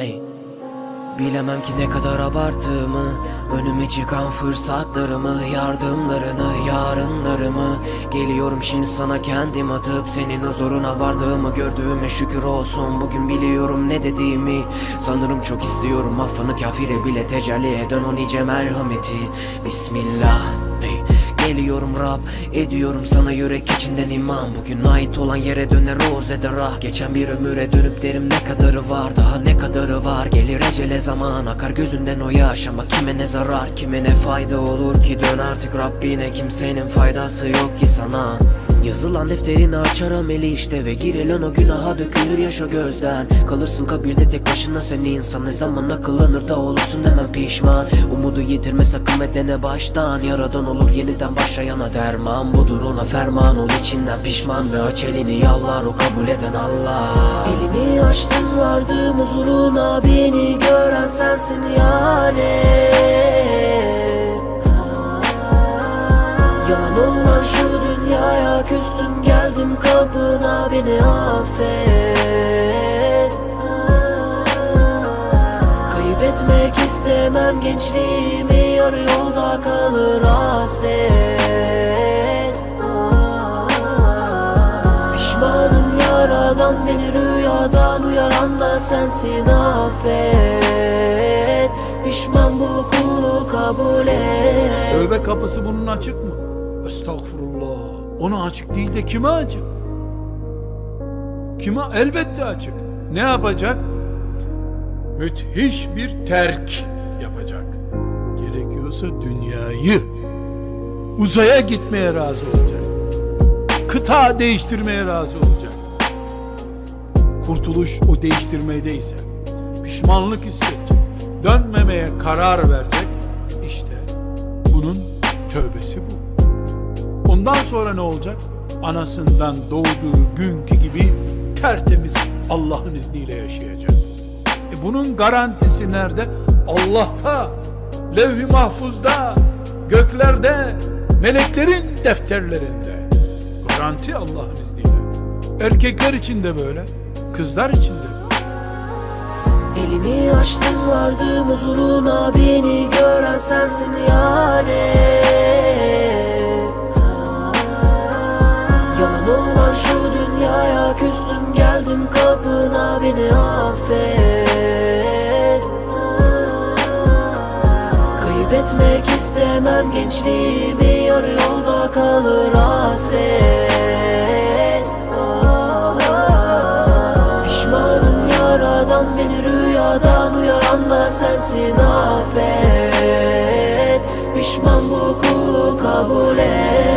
ey Bilemem ki ne kadar abarttığımı Önüme çıkan fırsatlarımı Yardımlarını, yarınlarımı. Geliyorum şimdi sana kendim atıp Senin huzuruna vardığımı gördüğüme şükür olsun. Bugün biliyorum ne dediğimi. Sanırım çok istiyorum affını kafire bile tecelli eden o nice merhameti. Bismillah. Ey Geliyorum Rab ediyorum sana yürek içinden iman. Bugün ait olan yere döner roz eder ah. Geçen bir ömüre dönüp derim ne kadarı var Daha ne kadarı var. Gelir ecele zaman Akar gözünden o yaş. Ama kime ne zarar Kime ne fayda olur ki? Dön artık Rabbine Kimsenin faydası yok ki sana Yazılan defterini açar ameli işte Ve girilen o günaha dökülür yaş o gözden. Kalırsın kabirde tek başına sen insan. Ne zaman akıllanır da olursun hemen pişman. Umudu yitirme sakın ve dene baştan. Yaradan olur yeniden başlayana derman. Budur ona ferman ol içinden pişman Ve aç elini. Yalvar o kabul eden Allah. Elimi açtım vardım huzuruna Beni gören sensin yani dünyaya küstüm geldim kapına beni affet Kaybetmek istemem gençliğimi yarı yolda kalır hasret Pişmanım yaradan beni rüyadan uyaran da sensin affet Pişman bu kulu kabul et Tövbe kapısı bunun açık mı? Estağfurullah. Ona açık değil de kime açık? Kime? Elbette açık. Ne yapacak? Müthiş bir terk yapacak. Gerekiyorsa dünyayı uzaya gitmeye razı olacak. Kıta değiştirmeye razı olacak. Kurtuluş o değiştirmedeyse pişmanlık hissedecek. Dönmemeye karar verecek. İşte bunun tövbesi bu. Ondan sonra ne olacak? Anasından doğduğu günkü gibi tertemiz Allah'ın izniyle yaşayacak. E bunun garantisi nerede? Allah'ta, levh-i mahfuzda, göklerde, meleklerin defterlerinde. Garanti Allah'ın izniyle. Erkekler için de böyle, kızlar için de böyle. Elimi açtım vardım huzuruna Beni gören sensin yani Kaybetmek istemem. Gençliğimi Yarı yolda kalır hasret. Pişmanım yaradan beni rüyadan uyaran da sensin affet Pişman bu kulu kabul et